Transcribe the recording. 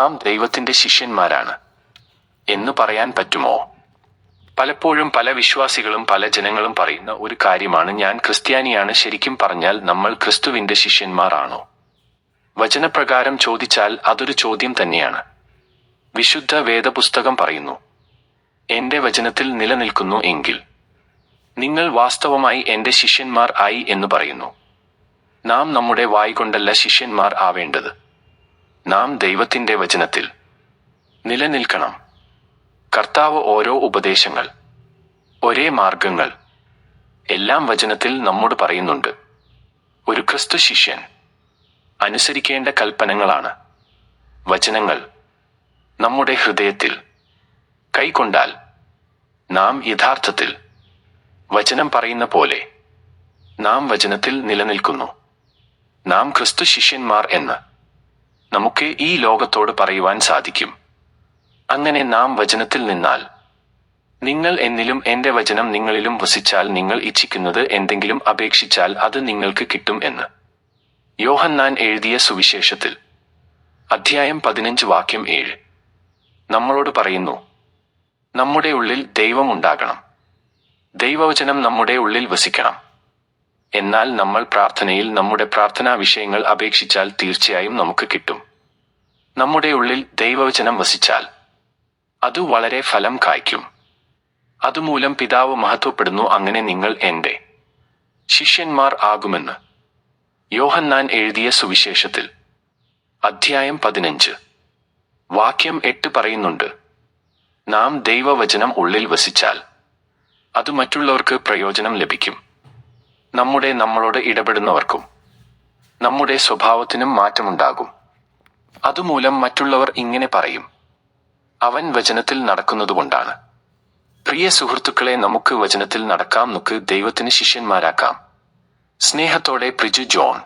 നാം ദൈവത്തിന്റെ ശിഷ്യന്മാരാണ് എന്ന് പറയാൻ പറ്റുമോ? പലപ്പോഴും പല വിശ്വാസികളും പല ജനങ്ങളും പറയുന്ന ഒരു കാര്യമാണ് ഞാൻ ക്രിസ്ത്യാനിയാണ് ശരിക്കും പറഞ്ഞാൽ നമ്മൾ ക്രിസ്തുവിന്റെ ശിഷ്യന്മാർ ആണോ വചനപ്രകാരം ചോദിച്ചാൽ അതൊരു ചോദ്യം തന്നെയാണ്. വിശുദ്ധ വേദപുസ്തകം പറയുന്നു എന്റെ വചനത്തിൽ നിലനിൽക്കുന്നു എങ്കിൽ നിങ്ങൾ വാസ്തവമായി എന്റെ ശിഷ്യന്മാർ ആയി എന്ന് പറയുന്നു. നാം നമ്മുടെ വായ് കൊണ്ടല്ല ശിഷ്യന്മാർ ആവേണ്ടത്. നാം ദൈവത്തിന്റെ വചനത്തിൽ നിലനിൽക്കണം. കർത്താവ് ഓരോ ഉപദേശങ്ങൾ ഒരേ മാർഗങ്ങൾ എല്ലാം വചനത്തിൽ നമ്മോട് പറയുന്നുണ്ട്. ഒരു ക്രിസ്തു ശിഷ്യൻ അനുസരിക്കേണ്ട കൽപ്പനകളാണ് വചനങ്ങൾ നമ്മുടെ ഹൃദയത്തിൽ കൈക്കൊണ്ടാൽ നാം യഥാർത്ഥത്തിൽ വചനം പറയുന്ന പോലെ നാം വചനത്തിൽ നിലനിൽക്കുന്നു. നാം ക്രിസ്തു ശിഷ്യന്മാർ എന്ന് നമുക്ക് ഈ ലോകത്തോട് പറയുവാൻ സാധിക്കും. അങ്ങനെ നാം വചനത്തിൽ നിന്നാൽ നിങ്ങൾ എന്നിലും എന്റെ വചനം നിങ്ങളിലും വസിച്ചാൽ നിങ്ങൾ ഇച്ഛിക്കുന്നത് എന്തെങ്കിലും അപേക്ഷിച്ചാൽ അത് നിങ്ങൾക്ക് കിട്ടും എന്ന്. യോഹന്നാൻ എഴുതിയ സുവിശേഷത്തിൽ അധ്യായം പതിനഞ്ച് വാക്യം ഏഴ്. നമ്മളോട് പറയുന്നു നമ്മുടെ ഉള്ളിൽ ദൈവം ഉണ്ടാകണം. ദൈവവചനം നമ്മുടെ ഉള്ളിൽ വസിക്കണം. എന്നാൽ നമ്മൾ പ്രാർത്ഥനയിൽ നമ്മുടെ പ്രാർത്ഥനാ വിഷയങ്ങൾ അപേക്ഷിച്ചാൽ തീർച്ചയായും നമുക്ക് കിട്ടും. നമ്മുടെ ഉള്ളിൽ ദൈവവചനം വസിച്ചാൽ അത് വളരെ ഫലം കായ്ക്കും. അതുമൂലം പിതാവ് മഹത്വപ്പെടുന്നു അങ്ങനെ നിങ്ങൾ എന്റെ ശിഷ്യന്മാർ ആകുമെന്ന്. യോഹന്നാൻ എഴുതിയ സുവിശേഷത്തിൽ അധ്യായം പതിനഞ്ച്. വാക്യം എട്ട് പറയുന്നുണ്ട് നാം ദൈവവചനം ഉള്ളിൽ വസിച്ചാൽ അത് മറ്റുള്ളവർക്ക് പ്രയോജനം ലഭിക്കും. നമ്മുടെ നമ്മളോട് ഇടപെടുന്നവർക്കും നമ്മുടെ സ്വഭാവത്തിനും മാറ്റമുണ്ടാകും. അതുമൂലം മറ്റുള്ളവർ ഇങ്ങനെ പറയും. അവൻ വചനത്തിൽ നടക്കുന്നതുകൊണ്ടാണ്. പ്രിയ സുഹൃത്തുക്കളെ നമുക്ക് വചനത്തിൽ നടക്കാം. നമുക്ക് ദൈവത്തിന് ശിഷ്യന്മാരാക്കാം. സ്നേഹത്തോടെ പ്രിജു ജോൺ.